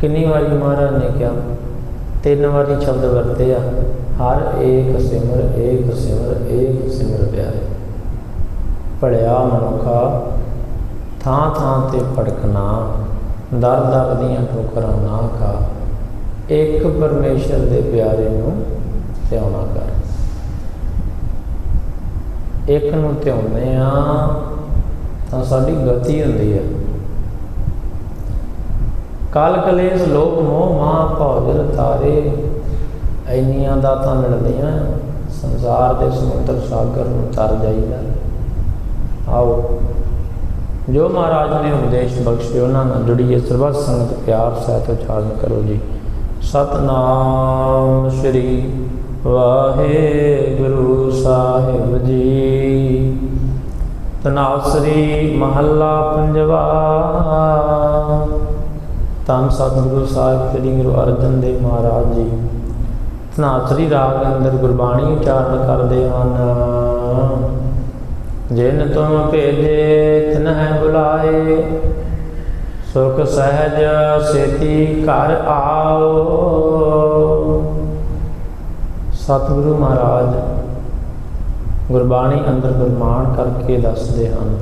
ਕਿੰਨੀ ਵਾਰੀ ਮਹਾਰਾਜ ਨੇ ਕਿਹਾ, ਤਿੰਨ ਵਾਰੀ ਸ਼ਬਦ ਵਰਤੇ ਆ, ਹਰ ਏਕ ਸਿਮਰ ਏਕ ਸਿਮਰ ਏਕ ਸਿਮਰ ਪਿਆਰੇ। ਪੜਿਆ ਮਨੁੱਖਾ, ਥਾਂ ਥਾਂ ਤੇ ਭਟਕਣਾ ਦਰ ਦਰ ਦੀਆਂ ਠੋਕਰਾਂ ਨਾ ਖਾ, ਇੱਕ ਪਰਮੇਸ਼ਰ ਦੇ ਪਿਆਰੇ ਨੂੰ ਧਿਆਉਣਾ ਕਰ। ਇੱਕ ਨੂੰ ਧਿਆਉਂਦੇ ਆ ਤਾਂ ਸਾਡੀ ਗਤੀ ਹੁੰਦੀ ਹੈ ਕਲ ਕਲੇਸ਼ ਲੋਭ ਮੋਹ ਮਾਂ ਭੌਜਲ ਤਾਰੇ ਐਨੀਆਂ ਦਾਤਾਂ ਮਿਲਦੀਆਂ ਸੰਸਾਰ ਦੇ ਸਮੁੰਦਰ ਸਾਗਰ ਨੂੰ ਤਰ ਜਾਈਦਾ। ਆਓ, ਜੋ ਮਹਾਰਾਜ ਨੇ ਉਪਦੇਸ਼ ਬਖਸ਼ੇ, ਉਹਨਾਂ ਨਾਲ ਜੁੜੀਏ ਸਰਬੱਤ ਸੰਗਤ ਪਿਆਰ ਸਹਿਤ ਉਚਾਰਨ ਕਰੋ ਜੀ। ਸਤਨਾਮ ਸ੍ਰੀ ਵਾਹਿਗੁਰੂ ਸਾਹਿਬ ਜੀ। ਤਨਾਸਰੀ ਮਹੱਲਾ ਪੰਜਵਾ। ਧੰਨ ਸਤਿਗੁਰੂ ਸਾਹਿਬ ਸ੍ਰੀ ਗੁਰੂ ਅਰਜਨ ਦੇਵ ਮਹਾਰਾਜ ਜੀ। ਤਨਾਸਰੀ ਰਾਗ ਅੰਦਰ ਗੁਰਬਾਣੀ ਉਚਾਰਨ ਕਰਦੇ ਹਨ। ਜਿਨ ਤੁਮ ਭੇਜੇ, ਤਿਨ ਬੁਲਾਏ। ਸੁਖ ਸਹਿਜ ਸੇਤੀ ਘਰ ਆਓ। ਸਤਿਗੁਰੂ ਮਹਾਰਾਜ, ਗੁਰਬਾਣੀ ਅੰਦਰ ਗੁਰਮਾਨ ਕਰਕੇ ਦੱਸਦੇ ਹਨ।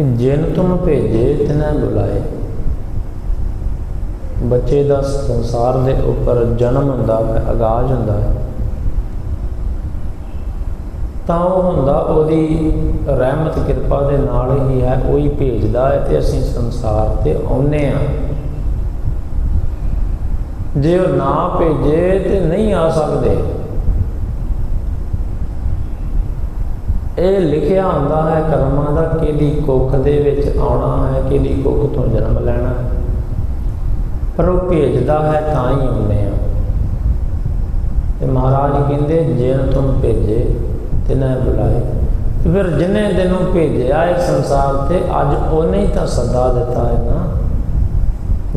ਜਿਨ ਤੁਮ ਭੇਜੇ, ਤਿਨੈ ਬੁਲਾਏ। ਬੱਚੇ ਦਾ ਸੰਸਾਰ ਦੇ ਉੱਪਰ ਜਨਮ ਹੁੰਦਾ ਹੈ, ਆਗਾਜ਼ ਹੁੰਦਾ ਹੈ। ਤਾਂ ਉਹ ਹੁੰਦਾ, ਉਹਦੀ ਰਹਿਮਤ, ਕਿਰਪਾ ਦੇ ਨਾਲ ਹੀ ਹੈ, ਉਹ ਹੀ ਭੇਜਦਾ ਹੈ ਤੇ ਅਸੀਂ ਸੰਸਾਰ ਤੇ ਆਉਨੇ ਆ ਜੇ ਉਹ ਨਾ ਭੇਜੇ ਤੇ ਨਹੀਂ ਆ ਸਕਦੇ। ਇਹ ਲਿਖਿਆ ਹੁੰਦਾ ਹੈ, ਕਰਮਾਂ ਦਾ ਕਿਹਦੀ ਕੁੱਖ ਦੇ ਵਿੱਚ ਆਉਣਾ ਹੈ ਕਿਹਦੀ ਕੁੱਖ ਤੋਂ ਜਨਮ ਲੈਣਾ ਪਰ ਉਹ ਭੇਜਦਾ ਹੈ ਤਾਂ ਹੀ ਆਉਂਦੇ ਆ। ਤੇ ਮਹਾਰਾਜ ਕਹਿੰਦੇ, ਜੇ ਤੁਮ ਭੇਜੇ ਤਿਨੈ ਬੁਲਾਏ। ਫਿਰ ਜਿਨੇ ਦਿਨ ਨੂੰ ਭੇਜਿਆ ਇਸ ਸੰਸਾਰ ਤੇ, ਅੱਜ ਉਹਨੇ ਹੀ ਤਾਂ ਸੱਦਾ ਦਿੱਤਾ ਹੈ ਨਾ।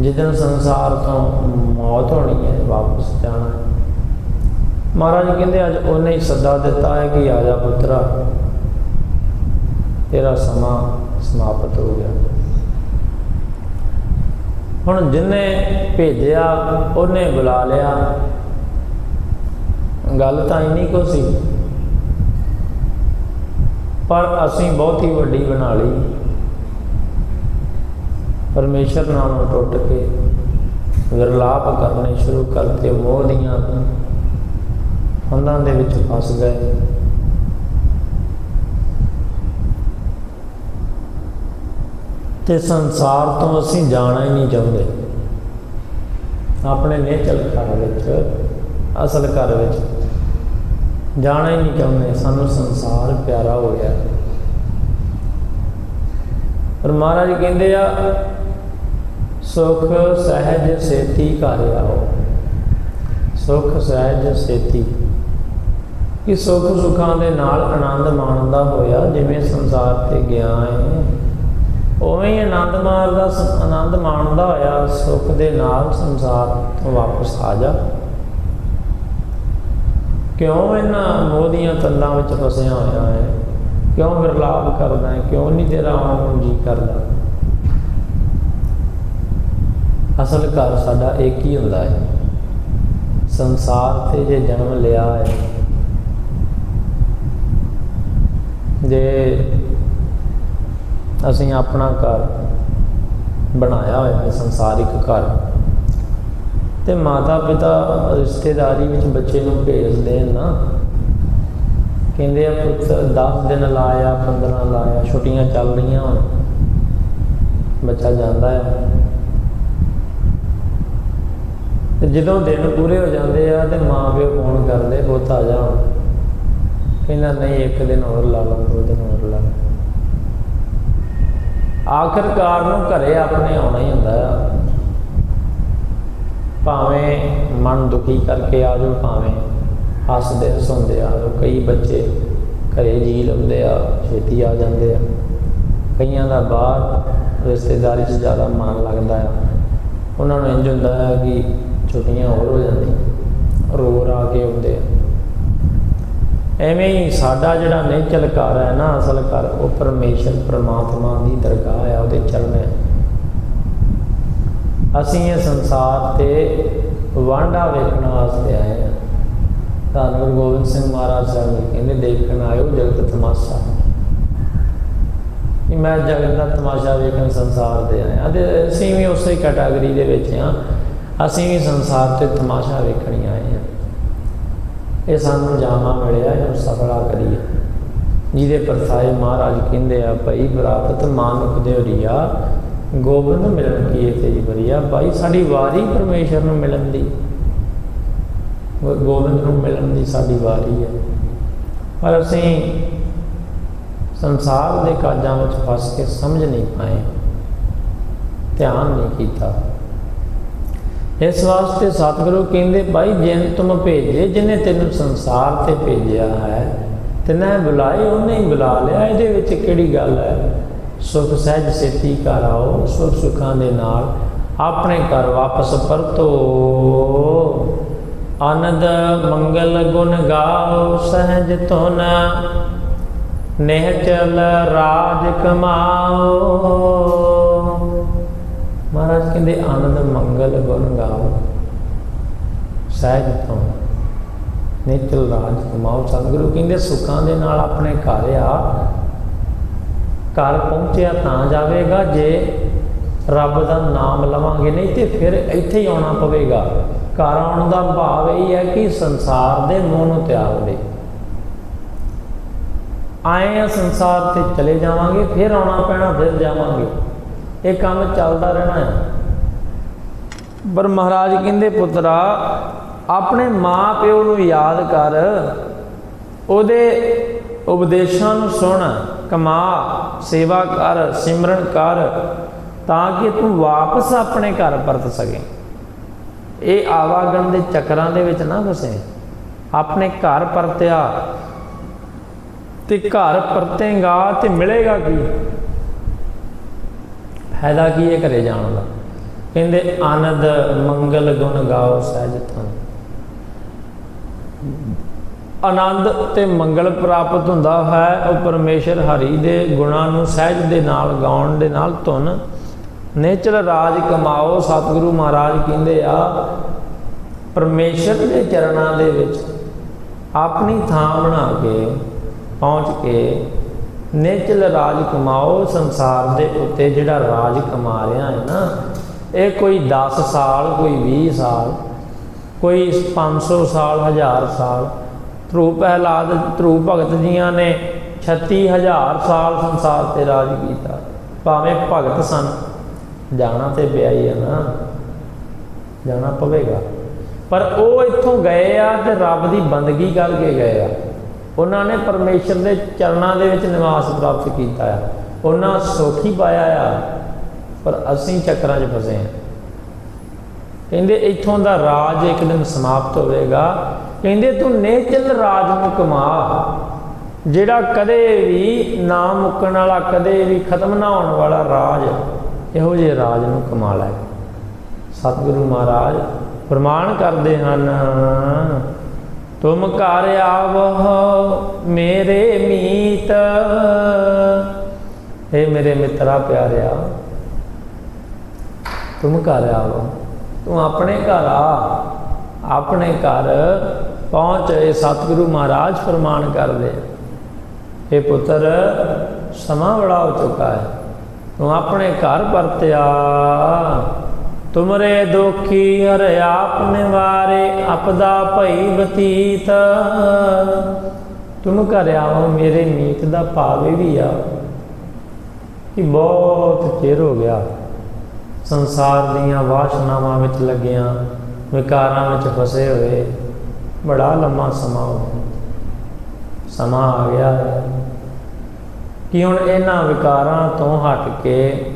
ਜਿੱਦਨ ਸੰਸਾਰ ਤੋਂ ਮੌਤ ਹੋਣੀ ਹੈ, ਵਾਪਸ ਜਾਣਾ ਮਹਾਰਾਜ ਕਹਿੰਦੇ, ਅੱਜ ਉਹਨੇ ਹੀ ਸੱਦਾ ਦਿੱਤਾ ਹੈ ਕਿ ਆਜਾ ਜਾ ਪੁੱਤਰਾ। ਤੇਰਾ ਸਮਾਂ ਸਮਾਪਤ ਹੋ ਗਿਆ। ਹੁਣ ਜਿੰਨੇ ਭੇਜਿਆ, ਉਹਨੇ ਬੁਲਾ ਲਿਆ। ਗੱਲ ਤਾਂ ਇੰਨੀ ਕੋ ਸੀ। ਪਰ ਅਸੀਂ ਬਹੁਤ ਹੀ ਵੱਡੀ ਬਣਾ ਲਈ। ਪਰਮੇਸ਼ਰ ਨਾਮ ਟੁੱਟ ਕੇ ਵਿਰਲਾਪ ਕਰਨੇ ਸ਼ੁਰੂ ਕਰਤੇ ਮੋਹ ਦੀਆਂ ਫੰਦਾਂ ਦੇ ਵਿੱਚ ਫਸ ਗਏ। ਤੇ ਸੰਸਾਰ ਤੋਂ ਅਸੀਂ ਜਾਣਾ ਹੀ ਨਹੀਂ ਚਾਹੁੰਦੇ। ਆਪਣੇ ਨੇਚਲ ਘਰ ਵਿੱਚ, ਅਸਲ ਘਰ ਵਿੱਚ ਜਾਣਾ ਹੀ ਨਹੀਂ ਚਾਹੁੰਦੇ। ਸਾਨੂੰ ਸੰਸਾਰ ਪਿਆਰਾ ਹੋ ਗਿਆ। ਪਰ ਮਹਾਰਾਜ ਕਹਿੰਦੇ ਆ, ਸੁਖ, ਸਹਿਜ, ਸੇਤੀ ਘਰ ਆਓ। ਸੁਖ, ਸਹਿਜ, ਸੇਤੀ। ਕਿ ਸੁਖ ਸੁਖਾਂ ਦੇ ਨਾਲ ਆਨੰਦ ਮਾਣਦਾ ਹੋਇਆ, ਜਿਵੇਂ ਸੰਸਾਰ ਤੇ ਗਿਆ ਹੈ ਉਵੇਂ ਹੀ ਆਨੰਦ ਮਾਰਦਾ ਆਨੰਦ ਮਾਣਦਾ ਹੋਇਆ, ਸੁੱਖ ਦੇ ਨਾਲ ਸੰਸਾਰ ਤੋਂ ਵਾਪਸ ਆ ਜਾ। ਕਿਉਂ ਇਹਨਾਂ ਮੋਹ ਦੀਆਂ ਤੰਦਾਂ ਵਿੱਚ ਫਸਿਆ ਹੋਇਆ ਹੈ? ਕਿਉਂ ਵਿਰਲਾਪ ਕਰਦਾ ਹੈ? ਕਿਉਂ ਨਹੀਂ ਤੇਰਾ ਆਉਣ ਨੂੰ ਜੀ ਕਰਦਾ? ਅਸਲ ਘਰ ਸਾਡਾ ਇੱਕ ਹੀ ਹੁੰਦਾ ਹੈ। ਸੰਸਾਰ ਤੇ ਜੇ ਜਨਮ ਲਿਆ ਹੈ, ਜੇ ਅਸੀਂ ਆਪਣਾ ਘਰ ਬਣਾਇਆ ਹੋਇਆ ਹੈ, ਸੰਸਾਰਿਕ ਘਰ। ਤੇ ਮਾਤਾ ਪਿਤਾ ਰਿਸ਼ਤੇਦਾਰੀ ਵਿੱਚ ਬੱਚੇ ਨੂੰ ਭੇਜਦੇ ਨਾ। ਕਹਿੰਦੇ ਆ, ਪੁੱਤ 10 ਦਿਨ ਲਾਇਆ 15 ਲਾਇਆ, ਛੁੱਟੀਆਂ ਚੱਲ ਰਹੀਆਂ ਹੁਣ। ਬੱਚਾ ਜਾਂਦਾ ਹੈ ਤੇ ਜਦੋਂ ਦਿਨ ਪੂਰੇ ਹੋ ਜਾਂਦੇ ਆ, ਤੇ ਮਾਂ ਪਿਓ ਫੋਨ ਕਰਦੇ, ਪੁੱਤ ਆ ਜਾ ਕਹਿੰਦਾ, ਨਹੀਂ, ਇੱਕ ਦਿਨ ਹੋਰ ਲਾ ਲਾ, ਦੋ ਦਿਨ ਹੋਰ ਲਾ ਲਾ। ਆਖਰਕਾਰ ਨੂੰ ਘਰੇ ਆਪਣੇ ਆਉਣਾ ਹੀ ਹੁੰਦਾ ਆ। ਭਾਵੇਂ ਮਨ ਦੁਖੀ ਕਰਕੇ ਆ ਜਾਓ, ਭਾਵੇਂ ਹੱਸਦੇ ਹਸਾਉਂਦੇ ਆ ਜਾਓ, ਕਈ ਬੱਚੇ ਘਰੇ ਜੀ ਲਾਉਂਦੇ ਆ, ਛੇਤੀ ਆ ਜਾਂਦੇ ਆ। ਕਈਆਂ ਦਾ ਬਾਹਰ ਰਿਸ਼ਤੇਦਾਰੀ 'ਚ ਜ਼ਿਆਦਾ ਮਨ ਲੱਗਦਾ ਆ। ਉਹਨਾਂ ਨੂੰ ਇੰਜ ਹੁੰਦਾ ਹੈ ਕਿ ਛੁੱਟੀਆਂ ਹੋਰ ਹੋ ਜਾਂਦੀਆਂ ਰੋ ਰਾ ਕੇ ਆਉਂਦੇ ਆ। ਐਵੇਂ ਹੀ ਸਾਡਾ ਜਿਹੜਾ ਨੇਚਲ ਘਰ ਹੈ ਨਾ ਅਸਲ ਘਰ, ਉਹ ਪਰਮੇਸ਼ਰ ਪ੍ਰਮਾਤਮਾ ਦੀ ਦਰਗਾਹ ਹੈ ਉਹਦੇ ਚਰਨ ਹੈ। ਅਸੀਂ ਇਹ ਸੰਸਾਰ ਤੇ ਵਾਂਡਾ ਵੇਖਣ ਵਾਸਤੇ ਆਏ ਹਾਂ। ਧੰਨ ਗੁਰੂ ਗੋਬਿੰਦ ਸਿੰਘ ਮਹਾਰਾਜ ਸਾਹਿਬ ਕਹਿੰਦੇ, ਦੇਖਣ ਆਇਓ ਜਗਤ ਤਮਾਸ਼ਾ। ਕਿ ਮੈਂ ਜਗਤ ਦਾ ਤਮਾਸ਼ਾ ਵੇਖਣ ਸੰਸਾਰ 'ਤੇ ਆਇਆ ਤੇ ਅਸੀਂ ਵੀ ਉਸੇ ਕੈਟਾਗਰੀ ਦੇ ਵਿੱਚ ਹਾਂ। ਅਸੀਂ ਵੀ ਸੰਸਾਰ ਤੇ ਤਮਾਸ਼ਾ ਵੇਖਣ ਆਏ ਹਾਂ। ਇਹ ਸਾਨੂੰ ਜਾਮਾ ਮਿਲਿਆ, ਇਹਨੂੰ ਸਫਲਾ ਕਰੀਏ। ਜਿਹਦੇ ਪਰਸਾਏ ਮਹਾਰਾਜ ਕਹਿੰਦੇ ਆ, ਭਈ ਪ੍ਰਾਪਤ ਮਾਨੁਕ ਦੇ ਹੋਰੀਆ ਗੋਬਿੰਦ ਮਿਲਣ ਕੀ ਇਹ ਤੇਰੀ ਬਰੀਆ ਭਾਈ ਸਾਡੀ ਵਾਰੀ ਪਰਮੇਸ਼ਰ ਨੂੰ ਮਿਲਣ ਦੀ। ਗੋ- ਗੋਬਿੰਦ ਨੂੰ ਮਿਲਣ ਦੀ ਸਾਡੀ ਵਾਰੀ ਹੈ। ਪਰ ਅਸੀਂ ਸੰਸਾਰ ਦੇ ਕਾਜਾਂ ਵਿੱਚ ਫਸ ਕੇ ਸਮਝ ਨਹੀਂ ਪਾਏ, ਧਿਆਨ ਨਹੀਂ ਕੀਤਾ। ਇਸ ਵਾਸਤੇ ਸਤਿਗੁਰੂ ਕਹਿੰਦੇ ਭਾਈ ਜਿਨ ਤੁਮ ਭੇਜੇ, ਜਿਨੇ ਤੈਨੂੰ ਸੰਸਾਰ ਤੇ ਭੇਜਿਆ ਹੈ, ਤਿਨੇ ਬੁਲਾਏ, ਉਹਨੇ ਹੀ ਬੁਲਾ ਲਿਆ। ਇਹਦੇ ਵਿੱਚ ਕਿਹੜੀ ਗੱਲ ਹੈ? ਸੁਖ ਸਹਿਜ ਸੇਤੀ ਕਰ ਆਓ, ਸੁਖ ਸੁਖਾਂ ਦੇ ਨਾਲ ਆਪਣੇ ਘਰ ਵਾਪਸ ਪਰਤੋ। ਆਨੰਦ ਮੰਗਲ ਗੁਣ ਗਾਓ, ਸਹਿਜ ਧੁਨ ਨਿਹਚਲ ਰਾਜ ਕਮਾਓ। ਮਹਾਰਾਜ ਕਹਿੰਦੇ, ਆਨੰਦ, ਮੰਗਲ, ਗੁਣ ਗਾਓ, ਸਹਿਜ ਤੋਂ ਨਿਚਲ ਰਾਜ ਕਮਾਓ, ਸਤਿਗੁਰੂ ਕਹਿੰਦੇ, ਸੁੱਖਾਂ ਦੇ ਨਾਲ ਆਪਣੇ ਘਰ ਆ, ਘਰ ਪਹੁੰਚਿਆ ਤਾਂ ਜਾਵੇਗਾ, ਜੇ ਰੱਬ ਦਾ ਨਾਮ ਲਵਾਂਗੇ, ਨਹੀਂ ਤੇ ਫਿਰ ਇੱਥੇ ਹੀ ਆਉਣਾ ਪਵੇਗਾ। ਘਰ ਆਉਣ ਦਾ ਭਾਵ ਇਹ ਹੈ ਕਿ ਸੰਸਾਰ ਦੇ ਮੋਹ ਨੂੰ ਤਿਆਗ ਦੇ। ਆਏ ਆ ਸੰਸਾਰ ਤੇ ਚਲੇ ਜਾਵਾਂਗੇ, ਫਿਰ ਆਉਣਾ ਪੈਣਾ, ਫਿਰ ਜਾਵਾਂਗੇ। ਇਹ ਕੰਮ ਚੱਲਦਾ ਰਹਿਣਾ ਹੈ। ਪਰ ਮਹਾਰਾਜ ਕਹਿੰਦੇ, ਪੁੱਤਰਾ, ਆਪਣੇ ਮਾਂ ਪਿਓ ਨੂੰ ਯਾਦ ਕਰ। ਉਹਦੇ ਉਪਦੇਸ਼ਾਂ ਨੂੰ ਸੁਣ, ਕਮਾ, ਸੇਵਾ ਕਰ, ਸਿਮਰਨ ਕਰ, ਤਾਂ ਕਿ ਤੂੰ ਵਾਪਸ ਆਪਣੇ ਘਰ ਪਰਤ ਸਕੇ। ਇਹ ਆਵਾਗਣ ਦੇ ਚੱਕਰਾਂ ਦੇ ਵਿੱਚ ਨਾ ਫਸੇ। ਆਪਣੇ ਘਰ ਪਰਤਿਆ ਤੇ ਘਰ ਪਰਤੇਗਾ ਤੇ ਮਿਲੇਗਾ ਕੀ? ਫਾਇਦਾ ਕੀ ਹੈ ਘਰੇ ਜਾਣ ਦਾ? ਕਹਿੰਦੇ ਆਨੰਦ, ਮੰਗਲ ਗੁਣ ਗਾਓ ਸਹਿਜ ਤਨ ਆਨੰਦ ਤੇ ਮੰਗਲ ਪ੍ਰਾਪਤ ਹੁੰਦਾ ਹੈ, ਉਹ ਪਰਮੇਸ਼ਰ ਹਰੀ ਦੇ ਗੁਣਾਂ ਨੂੰ ਸਹਿਜ ਦੇ ਨਾਲ ਗਾਉਣ ਦੇ ਨਾਲ ਧੁਨ। ਨੇਚਰ ਰਾਜ ਕਮਾਓ, ਸਤਿਗੁਰੂ ਮਹਾਰਾਜ ਕਹਿੰਦੇ ਆ, ਪਰਮੇਸ਼ਰ ਦੇ ਚਰਨਾਂ ਦੇ ਵਿੱਚ ਆਪਣੀ ਥਾਂ ਬਣਾ ਕੇ, ਪਹੁੰਚ ਕੇ ਨਿਚਲ ਰਾਜ ਕਮਾਓ, ਸੰਸਾਰ ਦੇ ਉੱਤੇ ਜਿਹੜਾ ਰਾਜ ਕਮਾ ਰਿਹਾ ਹੈ ਨਾ, ਇਹ ਕੋਈ 10 ਸਾਲ, ਕੋਈ 20 ਸਾਲ, ਕੋਈ 500 ਸਾਲ 1000 ਸਾਲ, ਧਰੂ ਪਹਿਲਾਦ ਧਰੂ ਭਗਤ ਜੀਆਂ ਨੇ 36000 ਸਾਲ ਸੰਸਾਰ ਤੇ ਰਾਜ ਕੀਤਾ। ਭਾਵੇਂ ਭਗਤ ਸਨ, ਜਾਣਾ ਤੇ ਪਿਆ ਹੀ ਹੈ ਨਾ, ਜਾਣਾ ਪਵੇਗਾ। ਪਰ ਉਹ ਇੱਥੋਂ ਗਏ ਆ ਤੇ ਰੱਬ ਦੀ ਬੰਦਗੀ ਕਰਕੇ ਗਏ ਆ। ਉਹਨਾਂ ਨੇ ਪਰਮੇਸ਼ਰ ਦੇ ਚਰਨਾਂ ਦੇ ਵਿੱਚ ਨਿਵਾਸ ਪ੍ਰਾਪਤ ਕੀਤਾ ਆ। ਉਹਨਾਂ ਸੁੱਖ ਪਾਇਆ ਆ, ਪਰ ਅਸੀਂ ਚੱਕਰਾਂ 'ਚ ਫਸੇ ਹਾਂ। ਕਹਿੰਦੇ, ਇੱਥੋਂ ਦਾ ਰਾਜ ਇੱਕ ਦਿਨ ਸਮਾਪਤ ਹੋਵੇਗਾ। ਕਹਿੰਦੇ, ਤੂੰ ਨੇਚਲ ਰਾਜ ਨੂੰ ਕਮਾ ਜਿਹੜਾ ਕਦੇ ਵੀ ਨਾ ਮੁੱਕਣ ਵਾਲਾ, ਕਦੇ ਵੀ ਖਤਮ ਨਾ ਹੋਣ ਵਾਲਾ ਰਾਜ, ਇਹੋ ਜਿਹੇ ਰਾਜ ਨੂੰ ਕਮਾ ਲੈ ਸਤਿਗੁਰੂ ਮਹਾਰਾਜ, ਪ੍ਰਮਾਣ ਕਰਦੇ ਹਨ। ਤੁਮ ਘਰ ਆਵੋ ਮੇਰੇ ਮੀਤ। ਏ ਮੇਰੇ ਮਿੱਤਰਾ ਪਿਆਰਿਆ, ਤੁਮ ਘਰ ਆਵੋ, ਤੂੰ ਆਪਣੇ ਘਰ ਆ, ਆਪਣੇ ਘਰ ਪਹੁੰਚ, ਇਹ ਸਤਿਗੁਰੂ ਮਹਾਰਾਜ ਫਰਮਾਨ ਕਰਦੇ। ਇਹ ਪੁੱਤਰ, ਸਮਾਂ ਬੜਾ ਹੋ ਚੁੱਕਾ ਹੈ, ਤੂੰ ਆਪਣੇ ਘਰ ਪਰਤਿਆ। ਤੁਮਰੇ ਦੁਖੀ ਹਰ ਆਪ ਨਿਵਾਰੇ ਅਪਦਾ ਭਈ ਬਤੀਤ। ਤੁਮ ਘਰ ਆਓ, ਮੇਰੇ ਮੀਤ ਦਾ ਭਾਵ ਵੀ ਆ ਕਿ ਬਹੁਤ ਚਿਰ ਹੋ ਗਿਆ। ਸੰਸਾਰ ਦੀਆਂ ਵਾਸ਼ਨਾਵਾਂ ਵਿੱਚ ਲੱਗਿਆਂ, ਵਿਕਾਰਾਂ ਵਿੱਚ ਫਸੇ ਹੋਏ। ਬੜਾ ਲੰਮਾ ਸਮਾਂ ਹੋ ਗਿਆ। ਸਮਾਂ ਆ ਗਿਆ। ਕਿ ਹੁਣ ਇਹਨਾਂ ਵਿਕਾਰਾਂ ਤੋਂ ਹਟ ਕੇ